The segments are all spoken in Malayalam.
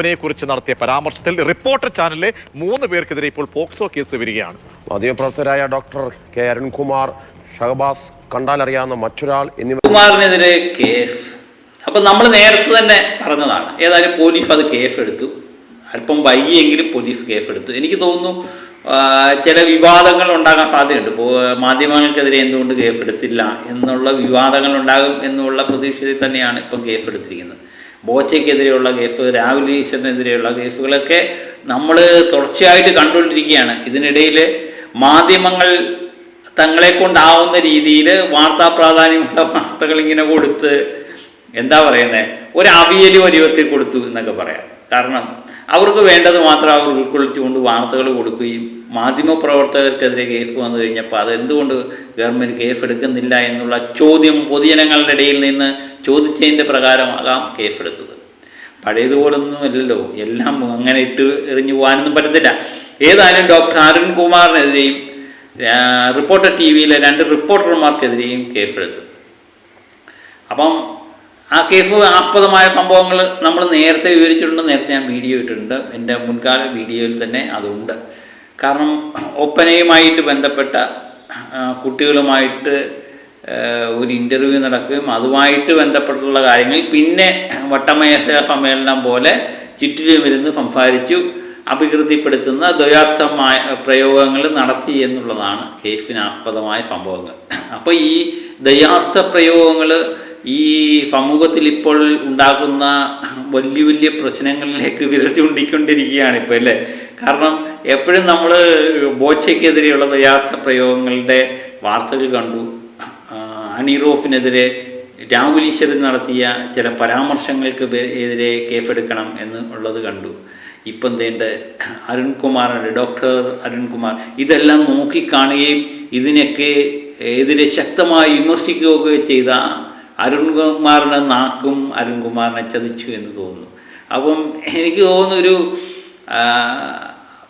ഒപ്പനയെക്കുറിച്ച് നടത്തിയ പരാമർശത്തിൽ റിപ്പോർട്ടർ ചാനലിലെ മൂന്ന് പേർക്കെതിരെ ഇപ്പോൾ പോക്സോ കേസ് വരികയാണ്. മാധ്യമപ്രവർത്തകരായ ഡോക്ടർ കെ അരുൺകുമാർ ഷഹബാസ് കണ്ടാലറിയാവുന്ന മറ്റൊരാൾ എന്നിവർ കുമാറിനെതിരെ കേസ്. അപ്പം നമ്മൾ നേരത്തെ തന്നെ പറഞ്ഞതാണ്. ഏതായാലും പോലീസ് അത് കേസ് എടുത്തു അല്പം വൈകിയെങ്കിലും പോലീസ് കേസ് എടുത്തു എനിക്ക് തോന്നുന്നു ചില വിവാദങ്ങൾ ഉണ്ടാകാൻ സാധ്യതയുണ്ട്. ഇപ്പോൾ മാധ്യമങ്ങൾക്കെതിരെ എന്തുകൊണ്ട് കേസ് എടുത്തില്ല എന്നുള്ള വിവാദങ്ങൾ ഉണ്ടാകും എന്നുള്ള പ്രതീക്ഷയിൽ തന്നെയാണ് ഇപ്പം കേസ് എടുത്തിരിക്കുന്നത് ബോച്ചയ്ക്കെതിരെയുള്ള കേസ് രാഹുൽ ഈശ്വരനെതിരെയുള്ള കേസുകളൊക്കെ നമ്മൾ തുടർച്ചയായിട്ട് കണ്ടുകൊണ്ടിരിക്കുകയാണ്. ഇതിനിടയിൽ മാധ്യമങ്ങൾ തങ്ങളെ കൊണ്ടാവുന്ന രീതിയിൽ വാർത്താ പ്രാധാന്യമുള്ള വാർത്തകൾ ഇങ്ങനെ കൊടുത്ത് എന്താ പറയുന്നത് ഒരു അവിയലി വലിയത്തിൽ കൊടുത്തു എന്നൊക്കെ പറയാം. കാരണം അവർക്ക് വേണ്ടത് മാത്രം അവർ ഉൾക്കൊള്ളിച്ചുകൊണ്ട് വാർത്തകൾ കൊടുക്കുകയും മാധ്യമപ്രവർത്തകർക്കെതിരെ കേസ് വന്നു കഴിഞ്ഞപ്പോൾ അതെന്തുകൊണ്ട് ഗവൺമെന്റ് കേസ് എടുക്കുന്നില്ല എന്നുള്ള ചോദ്യം പൊതുജനങ്ങളുടെ ഇടയിൽ നിന്ന് ചോദിച്ചതിന്റെ പ്രകാരമാകാം കേസെടുത്തത്. പഴയതുപോലൊന്നും അല്ലല്ലോ എല്ലാം അങ്ങനെ ഇട്ട് എറിഞ്ഞു പോകാനൊന്നും പറ്റത്തില്ല. ഏതായാലും ഡോക്ടർ അരുൺകുമാറിനെതിരെയും കുമാറിനെതിരെയും റിപ്പോർട്ടർ ടി വിയിലെ രണ്ട് റിപ്പോർട്ടർമാർക്കെതിരെയും കേസെടുത്തു. അപ്പം ആ കേസ് ആസ്പദമായ സംഭവങ്ങൾ നമ്മൾ നേരത്തെ വിവരിച്ചിട്ടുണ്ട്. നേരത്തെ ഞാൻ വീഡിയോ ഇട്ടിട്ടുണ്ട്. എന്റെ മുൻകാല വീഡിയോയിൽ തന്നെ അതുണ്ട്. കാരണം ഒപ്പനയുമായിട്ട് ബന്ധപ്പെട്ട കുട്ടികളുമായിട്ട് ഒരു ഇന്റർവ്യൂ നടക്കുകയും അതുമായിട്ട് ബന്ധപ്പെട്ടുള്ള കാര്യങ്ങൾ. പിന്നെ വട്ടമേശ സമ്മേളനം പോലെ ചുറ്റിലുമിരുന്ന് സംസാരിച്ചു അഭികൃതിപ്പെടുത്തുന്ന ദ്വയാർത്ഥമായ പ്രയോഗങ്ങൾ നടത്തി എന്നുള്ളതാണ് കേസിനാസ്പദമായ സംഭവങ്ങൾ. അപ്പോൾ ഈ ദയാർത്ഥ പ്രയോഗങ്ങൾ ഈ സമൂഹത്തിൽ ഇപ്പോൾ ഉണ്ടാക്കുന്ന വലിയ വലിയ പ്രശ്നങ്ങളിലേക്ക് വിരൽ ചൂണ്ടിക്കൊണ്ടിരിക്കുകയാണ് ഇപ്പോൾ അല്ലേ? കാരണം എപ്പോഴും നമ്മൾ ബോച്ചയ്ക്കെതിരെയുള്ള ദയാർത്ഥ പ്രയോഗങ്ങളുടെ വാർത്തകൾ കണ്ടു. ആ, അണിറോഫിനെതിരെ രാഹുൽ ഈശ്വരൻ നടത്തിയ ചില പരാമർശങ്ങൾക്ക് എതിരെ കേസെടുക്കണം എന്ന് ഉള്ളത് കണ്ടു. ഇപ്പം തേണ്ട അരുൺകുമാറുണ്ട് ഡോക്ടർ അരുൺകുമാർ. ഇതെല്ലാം നോക്കിക്കാണുകയും ഇതിനൊക്കെ എതിരെ ശക്തമായി വിമർശിക്കുകയൊക്കെ ചെയ്ത അരുൺകുമാറിനെ നാക്കും അരുൺകുമാറിനെ ചതിച്ചു എന്ന് തോന്നുന്നു. അപ്പം എനിക്ക് തോന്നുന്നു ഒരു ആ,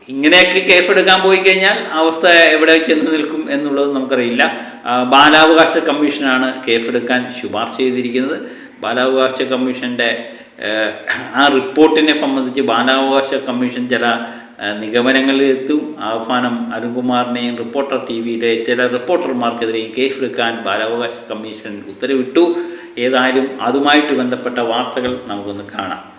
ഇങ്ങനെയൊക്കെ കേസെടുക്കാൻ പോയി കഴിഞ്ഞാൽ അവസ്ഥ എവിടെ ചെന്ന് നിൽക്കും എന്നുള്ളത് നമുക്കറിയില്ല. ബാലാവകാശ കമ്മീഷനാണ് കേസെടുക്കാൻ ശുപാർശ ചെയ്തിരിക്കുന്നത്. ബാലാവകാശ കമ്മീഷന്റെ ആ റിപ്പോർട്ടിനെ സംബന്ധിച്ച് ബാലാവകാശ കമ്മീഷൻ ചില നിഗമനങ്ങളിലെത്തും അവസാനം അരുൺകുമാറിനെയും റിപ്പോർട്ടർ ടി വിയിലെ ചില റിപ്പോർട്ടർമാർക്കെതിരെയും കേസെടുക്കാൻ ബാലാവകാശ കമ്മീഷൻ ഉത്തരവിട്ടു. ഏതായാലും അതുമായിട്ട് ബന്ധപ്പെട്ട വാർത്തകൾ നമുക്കൊന്ന് കാണാം.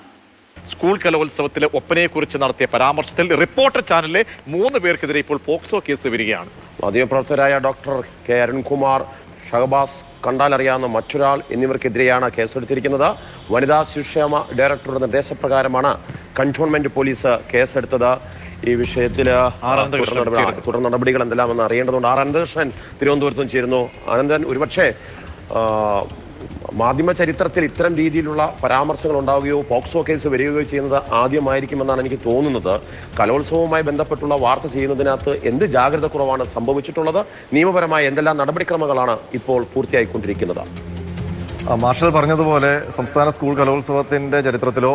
സ്കൂൾ കലോത്സവത്തിലെ ഒപ്പനയെക്കുറിച്ച് നടത്തിയ പരാമർശത്തിൽ റിപ്പോർട്ടർ ചാനലിലെ മൂന്ന് പേർക്കെതിരെ ഇപ്പോൾ പോക്സോ കേസ് വരികയാണ്. മാധ്യമപ്രവർത്തകരായ ഡോക്ടർ കെ അരുൺകുമാർ ഷഹബാസ് കണ്ടാലറിയാവുന്ന മറ്റൊരാൾ എന്നിവർക്കെതിരെയാണ് കേസെടുത്തിരിക്കുന്നത്. വനിതാ ശിക്ഷേമ ഡയറക്ടറുടെ നിർദ്ദേശപ്രകാരമാണ് കൺറ്റോൺമെന്റ് പോലീസ് കേസെടുത്തത്. ഈ വിഷയത്തിൽ തുടർ നടപടികൾ എന്തെല്ലാം എന്ന് അറിയേണ്ടതുണ്ട്. ആർ അനന്തകൃഷ്ണൻ തിരുവനന്തപുരത്തും ചേരുന്നു. അനന്തൻ ഒരുപക്ഷെ മാധ്യമ ചരിത്രത്തിൽ ഇത്തരം രീതിയിലുള്ള പരാമർശങ്ങൾ ഉണ്ടാവുകയോ പോക്സോ കേസ് വരികയോ ചെയ്യുന്നത് ആദ്യമായിരിക്കുമെന്നാണ് എനിക്ക് തോന്നുന്നത്. കലോത്സവവുമായി ബന്ധപ്പെട്ടുള്ള വാർത്ത ചെയ്യുന്നതിനകത്ത് എന്ത് ജാഗ്രത കുറവാണ് സംഭവിച്ചിട്ടുള്ളത്? നിയമപരമായ എന്തെല്ലാം നടപടിക്രമങ്ങളാണ് ഇപ്പോൾ പൂർത്തിയായിക്കൊണ്ടിരിക്കുന്നത്? മാർഷൽ പറഞ്ഞതുപോലെ സംസ്ഥാന സ്കൂൾ കലോത്സവത്തിന്റെ ചരിത്രത്തിലോ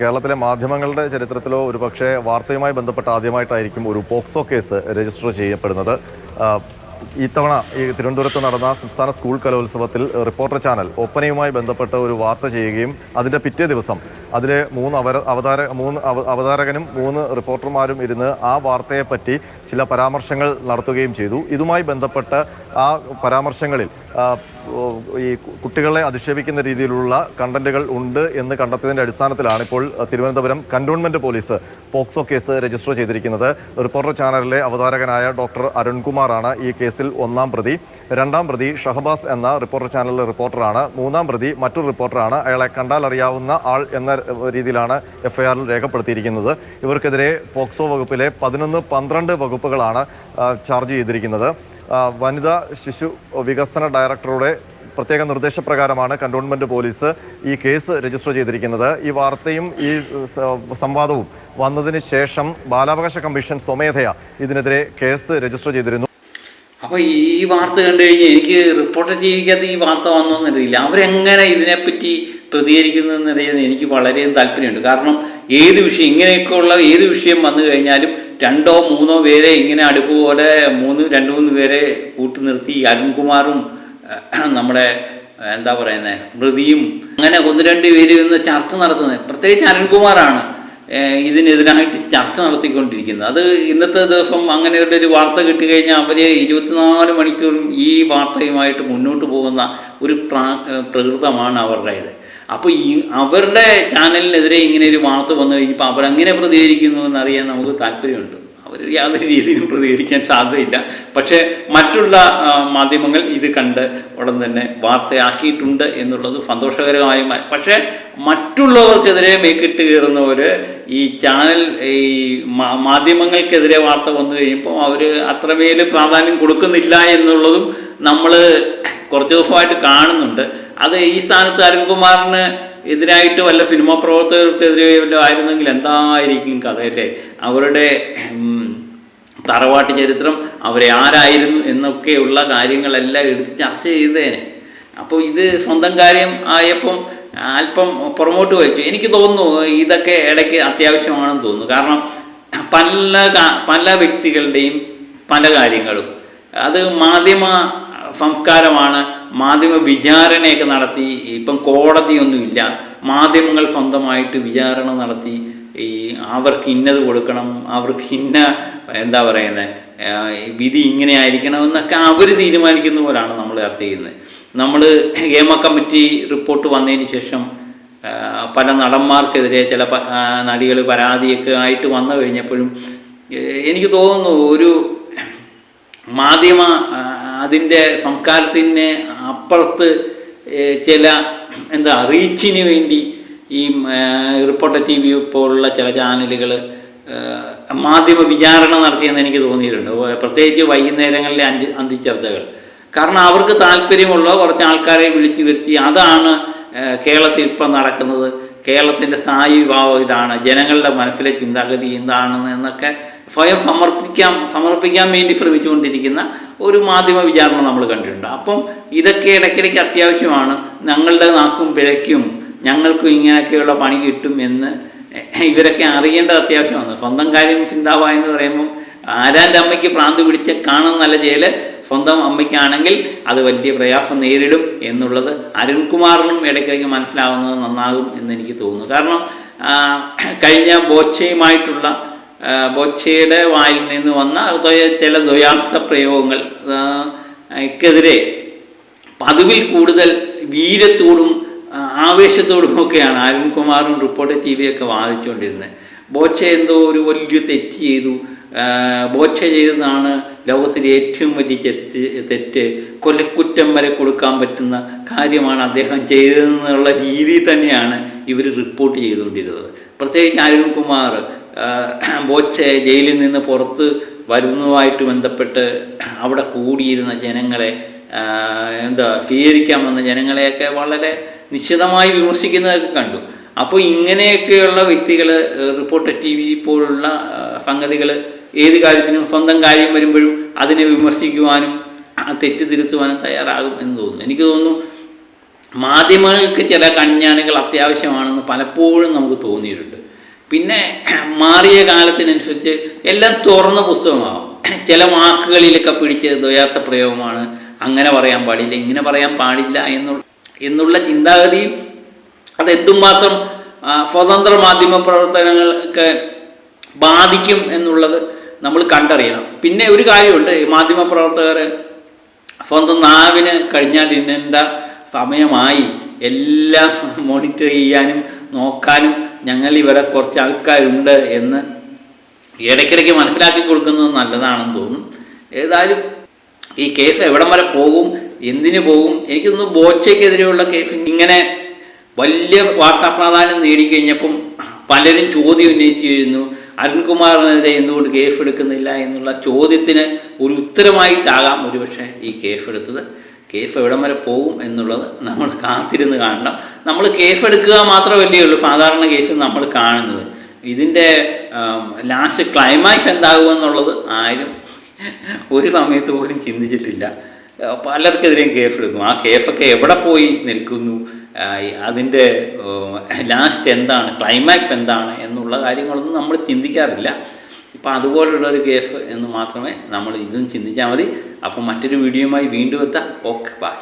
കേരളത്തിലെ മാധ്യമങ്ങളുടെ ചരിത്രത്തിലോ ഒരുപക്ഷെ വാർത്തയുമായി ബന്ധപ്പെട്ട് ആദ്യമായിട്ടായിരിക്കും ഒരു പോക്സോ കേസ് രജിസ്റ്റർ ചെയ്യപ്പെടുന്നത്. ഇത്തവണ ഈ തിരുവനന്തപുരത്ത് നടന്ന സംസ്ഥാന സ്കൂൾ കലോത്സവത്തിൽ റിപ്പോർട്ടർ ചാനൽ ഒപ്പനയുമായി ബന്ധപ്പെട്ട ഒരു വാർത്ത ചെയ്യുകയും അതിന്റെ പിറ്റേ ദിവസം അതിൽ മൂന്ന് അവര അവതാര മൂന്ന് അവ- അവതാരകനും മൂന്ന് റിപ്പോർട്ടർമാരും ഇരുന്ന് ആ വാർത്തയെപ്പറ്റി ചില പരാമർശങ്ങൾ നടത്തുകയും ചെയ്തു. ഇതുമായി ബന്ധപ്പെട്ട് ആ പരാമർശങ്ങളിൽ ഈ കുട്ടികളെ അധിക്ഷേപിക്കുന്ന രീതിയിലുള്ള കണ്ടന്റുകൾ ഉണ്ട് എന്ന് കണ്ടെത്തിയതിന്റെ അടിസ്ഥാനത്തിലാണ് ഇപ്പോൾ Thiruvananthapuram cantonment police POCSO case register ചെയ്തിരിക്കുന്നത്. റിപ്പോർട്ടർ ചാനലിലെ അവതാരകനായ ഡോക്ടർ അരുൺകുമാറാണ് ഈ കേസിൽ ഒന്നാം പ്രതി. രണ്ടാം പ്രതി ഷഹബാസ് എന്ന റിപ്പോർട്ടർ ചാനലിലെ റിപ്പോർട്ടറാണ്. മൂന്നാം പ്രതി മറ്റൊരു റിപ്പോർട്ടറാണ്. അയാളെ കണ്ടാൽ അറിയാവുന്ന ആൾ എന്ന രീതിയിലാണ് എഫ്ഐആറിൽ രേഖപ്പെടുത്തിയിരിക്കുന്നത്. ഇവർക്കെതിരെ പോക്സോ വകുപ്പിലെ പതിനൊന്ന് പന്ത്രണ്ട് വകുപ്പുകളാണ് ചാർജ് ചെയ്തിരിക്കുന്നത്. വനിതാ ശിശു വികസന ഡയറക്ടറുടെ പ്രത്യേക നിർദ്ദേശപ്രകാരമാണ് കണ്ടോൺമെന്റ് പോലീസ് ഈ കേസ് രജിസ്റ്റർ ചെയ്തിരിക്കുന്നത്. ഈ വാർത്തയും ഈ സംവാദവും വന്നതിന് ശേഷം ബാലാവകാശ കമ്മീഷൻ സ്വമേധയാ ഇതിനെതിരെ കേസ് രജിസ്റ്റർ ചെയ്തിരുന്നു. അപ്പോൾ ഈ വാർത്ത കണ്ടു കഴിഞ്ഞാൽ എനിക്ക് റിപ്പോർട്ടർ ടി ഈ വാർത്ത വന്നോന്നറിയില്ല. അവരെങ്ങനെ ഇതിനെപ്പറ്റി പ്രതികരിക്കുന്നതെന്നറിയാൻ എനിക്ക് വളരെ താല്പര്യമുണ്ട്. കാരണം ഏത് വിഷയം ഇങ്ങനെയൊക്കെയുള്ള ഏത് വിഷയം വന്നു കഴിഞ്ഞാലും രണ്ടോ മൂന്നോ പേരെ ഇങ്ങനെ അടുപ്പ് പോലെ മൂന്ന് രണ്ട് മൂന്ന് പേരെ കൂട്ടി നിർത്തി അരുൺകുമാറും നമ്മുടെ എന്താ പറയുന്നത് സ്മൃതിയും അങ്ങനെ ഒന്ന് രണ്ട് പേര് ഇന്ന് ചർച്ച നടത്തുന്നത്. പ്രത്യേകിച്ച് അരുൺകുമാറാണ്. ഇതിനെതിരായിട്ട് ചർച്ച നടത്തിക്കൊണ്ടിരിക്കുന്നത് അത് ഇന്നത്തെ ദിവസം അങ്ങനെ ഒരു വാർത്ത കിട്ടിക്കഴിഞ്ഞാൽ അവർ ഇരുപത്തിനാല് മണിക്കൂറും ഈ വാർത്തയുമായിട്ട് മുന്നോട്ട് പോകുന്ന ഒരു പ്രാ പ്രകൃതമാണ് അവരുടേത്. അപ്പോൾ ഈ അവരുടെ ചാനലിനെതിരെ ഇങ്ങനെ ഒരു വാർത്ത വന്നു കഴിഞ്ഞപ്പോൾ അവരെങ്ങനെ പ്രതികരിക്കുന്നു എന്നറിയാൻ നമുക്ക് താല്പര്യമുണ്ട്. അവർ യാതൊരു രീതിയിലും പ്രതികരിക്കാൻ സാധ്യതയില്ല. പക്ഷേ മറ്റുള്ള മാധ്യമങ്ങൾ ഇത് കണ്ട് ഉടൻ തന്നെ വാർത്തയാക്കിയിട്ടുണ്ട് എന്നുള്ളത് സന്തോഷകരമായ പക്ഷേ മറ്റുള്ളവർക്കെതിരെ മേക്കിട്ട് കയറുന്നവർ ഈ ചാനൽ ഈ മാധ്യമങ്ങൾക്കെതിരെ വാർത്ത വന്നു കഴിയുമ്പോൾ അവർ അത്രമേൽ പ്രാധാന്യം കൊടുക്കുന്നില്ല എന്നുള്ളതും നമ്മൾ കുറച്ച് ദിവസമായിട്ട് കാണുന്നുണ്ട്. അത് ഈ സ്ഥാനത്ത് അരുൺകുമാറിന് എതിരായിട്ട് വല്ല സിനിമാ പ്രവർത്തകർക്കെതിരെ വല്ലതും ആയിരുന്നെങ്കിൽ എന്തായിരിക്കും കഥയല്ലേ അവരുടെ തറവാട്ട് ചരിത്രം അവരെ ആരായിരുന്നു എന്നൊക്കെയുള്ള കാര്യങ്ങളെല്ലാം എടുത്ത് ചർച്ച ചെയ്തേനെ. അപ്പോൾ ഇത് സ്വന്തം കാര്യം ആയപ്പം അല്പം പുറമോട്ട് വെച്ചു. എനിക്ക് തോന്നുന്നു ഇതൊക്കെ ഇടയ്ക്ക് അത്യാവശ്യമാണെന്ന് തോന്നുന്നു. കാരണം പല പല വ്യക്തികളുടെയും പല കാര്യങ്ങളും. അത് മാധ്യമ സംസ്കാരമാണ്. മാധ്യമ വിചാരണയൊക്കെ നടത്തി ഇപ്പം കോടതിയൊന്നുമില്ല മാധ്യമങ്ങൾ സ്വന്തമായിട്ട് വിചാരണ നടത്തി ഈ അവർക്ക് ഇന്നത് കൊടുക്കണം അവർക്ക് ഇന്ന എന്താ പറയുന്നത് വിധി ഇങ്ങനെ ആയിരിക്കണം എന്നൊക്കെ അവർ തീരുമാനിക്കുന്ന പോലാണ് നമ്മൾ ചർച്ച ചെയ്യുന്നത്. നമ്മൾ ഹേമ കമ്മിറ്റി റിപ്പോർട്ട് വന്നതിന് ശേഷം പല നടന്മാർക്കെതിരെ ചില നടികൾ പരാതിയൊക്കെ ആയിട്ട് വന്നു കഴിഞ്ഞപ്പോഴും എനിക്ക് തോന്നുന്നു ഒരു മാധ്യമ അതിന്റെ സംസ്കാരത്തിന് അപ്പുറത്ത് ചില എന്താ റീച്ചിന് വേണ്ടി ഈ റിപ്പോർട്ടർ ടി വി പോലുള്ള ചില ചാനലുകൾ മാധ്യമ വിചാരണ നടത്തിയെന്ന് എനിക്ക് തോന്നിയിട്ടുണ്ട്. പ്രത്യേകിച്ച് വൈകുന്നേരങ്ങളിലെ അഞ്ച് അന്തിച്ചർച്ചകൾ. കാരണം അവർക്ക് താല്പര്യമുള്ള കുറച്ച് ആൾക്കാരെ വിളിച്ചു വരുത്തി. അതാണ് കേരളത്തിൽ ഇപ്പം നടക്കുന്നത്. കേരളത്തിന്റെ സ്ഥായി ഭാവം ഇതാണ്. ജനങ്ങളുടെ മനസ്സിലെ ചിന്താഗതി എന്താണെന്ന് എന്നൊക്കെ സ്വയം സമർപ്പിക്കാൻ സമർപ്പിക്കാൻ വേണ്ടി ശ്രമിച്ചുകൊണ്ടിരിക്കുന്ന ഒരു മാധ്യമ വിചാരണ നമ്മൾ കണ്ടിട്ടുണ്ട്. അപ്പം ഇതൊക്കെ ഇടയ്ക്കിടയ്ക്ക് അത്യാവശ്യമാണ്. ഞങ്ങളുടെ നാക്കും പിഴയ്ക്കും. ഞങ്ങൾക്കും ഇങ്ങനെയൊക്കെയുള്ള പണി കിട്ടും എന്ന് ഇവരൊക്കെ അറിയേണ്ടത് അത്യാവശ്യമാണ്. സ്വന്തം കാര്യം ചിന്താവ എന്ന് പറയുമ്പം ആരാന്റെ അമ്മയ്ക്ക് പ്രാന്ത് പിടിച്ച് കാണുന്ന നല്ല ജയിൽ സ്വന്തം അമ്മയ്ക്കാണെങ്കിൽ അത് വലിയ പ്രയാസം നേരിടും എന്നുള്ളത് അരുൺകുമാറിനും ഇടയ്ക്കിടയ്ക്ക് മനസ്സിലാവുന്നത് നന്നാകും എന്ന് എനിക്ക് തോന്നുന്നു. കാരണം കഴിഞ്ഞ ബോച്ചയുമായിട്ടുള്ള ബോച്ചയുടെ വായിൽ നിന്ന് വന്ന ചില ദ്വയാർത്ഥ പ്രയോഗങ്ങൾ. ക്കെതിരെ പതിവിൽ കൂടുതൽ വീരത്തോടും ആവേശത്തോടും ഒക്കെയാണ് അരുൺകുമാറും റിപ്പോർട്ടർ ടി വിയൊക്കെ വാദിച്ചുകൊണ്ടിരുന്നത് ബോച്ച എന്തോ ഒരു വലിയ തെറ്റ് ചെയ്തു. ബോച്ച ചെയ്തതാണ് ലോകത്തിലെ ഏറ്റവും വലിയ തെറ്റ് തെറ്റ്. കൊലക്കുറ്റം വരെ കൊടുക്കാൻ പറ്റുന്ന കാര്യമാണ് അദ്ദേഹം ചെയ്തതെന്നുള്ള രീതിയിൽ തന്നെയാണ് ഇവർ റിപ്പോർട്ട് ചെയ്തുകൊണ്ടിരുന്നത്. പ്രത്യേകിച്ച് അരുൺകുമാർ ബോച്ച ജയിലിൽ നിന്ന് പുറത്ത് വരുന്നതുമായിട്ട് ബന്ധപ്പെട്ട് അവിടെ കൂടിയിരുന്ന ജനങ്ങളെ എന്താ സ്വീകരിക്കാൻ വന്ന ജനങ്ങളെയൊക്കെ വളരെ നിശ്ചിതമായി വിമർശിക്കുന്നതൊക്കെ കണ്ടു. അപ്പോൾ ഇങ്ങനെയൊക്കെയുള്ള വ്യക്തികൾ റിപ്പോർട്ടർ ടി വി പോലുള്ള സംഗതികൾ ഏത് കാര്യത്തിനും സ്വന്തം കാര്യം വരുമ്പോഴും അതിനെ വിമർശിക്കുവാനും തെറ്റിതിരുത്തുവാനും തെറ്റ് തിരുത്തുവാനും തയ്യാറാകും എന്ന് തോന്നുന്നു. എനിക്ക് തോന്നുന്നു മാധ്യമങ്ങൾക്ക് ചില കണ്യാനുകൾ അത്യാവശ്യമാണെന്ന് പലപ്പോഴും നമുക്ക് തോന്നിയിട്ടുണ്ട്. പിന്നെ മാറിയ കാലത്തിനനുസരിച്ച് എല്ലാം തുറന്ന പുസ്തകമാകും. ചില വാക്കുകളിലൊക്കെ പിടിച്ച് ദ്വയാർത്ഥ പ്രയോഗമാണ്. അങ്ങനെ പറയാൻ പാടില്ല ഇങ്ങനെ പറയാൻ പാടില്ല എന്നുള്ള എന്നുള്ള ചിന്താഗതിയും അതെന്തുമാത്രം സ്വതന്ത്ര മാധ്യമ പ്രവർത്തനങ്ങൾക്ക് ബാധിക്കും എന്നുള്ളത് നമ്മൾ കണ്ടറിയണം. പിന്നെ ഒരു കാര്യമുണ്ട് മാധ്യമ പ്രവർത്തകർ സ്വന്തം നാവിന് കഴിഞ്ഞാൽ ഇന്നെന്താ സമയമായി? എല്ലാം മോണിറ്റർ ചെയ്യാനും നോക്കാനും ഞങ്ങൾ ഇവിടെ കുറച്ച് ആൾക്കാരുണ്ട് എന്ന് ഇടയ്ക്കിടയ്ക്ക് മനസ്സിലാക്കി കൊടുക്കുന്നത് നല്ലതാണെന്ന് തോന്നും. ഏതായാലും ഈ കേസ് എവിടം വരെ പോകും എന്തിനു പോകും എനിക്ക് ബോച്ചയ്ക്കെതിരെയുള്ള കേസ് ഇങ്ങനെ വലിയ വാർത്താ പ്രാധാന്യം നേടിക്കഴിഞ്ഞപ്പം പലരും ചോദ്യം ഉന്നയിച്ചിരുന്നു അരുൺകുമാറിനെതിരെ എന്തുകൊണ്ട് കേസ് എടുക്കുന്നില്ല എന്നുള്ള ചോദ്യത്തിന് ഒരു ഉത്തരമായിട്ടാകാം ഒരുപക്ഷെ ഈ കേസ് എടുത്തത് കേസ് എവിടം വരെ പോകും എന്നുള്ളത് നമ്മൾ കാത്തിരുന്ന് കാണണം. നമ്മൾ കേഫ് എടുക്കുക മാത്രമല്ലേ ഉള്ളൂ സാധാരണ കേസ് നമ്മൾ കാണുന്നത്. ഇതിന്റെ ലാസ്റ്റ് ക്ലൈമാക്സ് എന്താകുമെന്നുള്ളത് ആരും ഒരു സമയത്ത് പോലും ചിന്തിച്ചിട്ടില്ല. പലർക്കെതിരെയും കേഫ് എടുക്കും. ആ കേഫൊക്കെ എവിടെ പോയി നിൽക്കുന്നു? അതിന്റെ ലാസ്റ്റ് എന്താണ് ക്ലൈമാക്സ് എന്താണ് എന്നുള്ള കാര്യങ്ങളൊന്നും നമ്മൾ ചിന്തിക്കാറില്ല. ഇപ്പം അതുപോലുള്ളൊരു കേസ് എന്ന് മാത്രമേ നമ്മൾ ഇതും ചിന്തിച്ചാൽ മതി. അപ്പം മറ്റൊരു വീഡിയോയുമായി വീണ്ടും എത്താം. Okay bye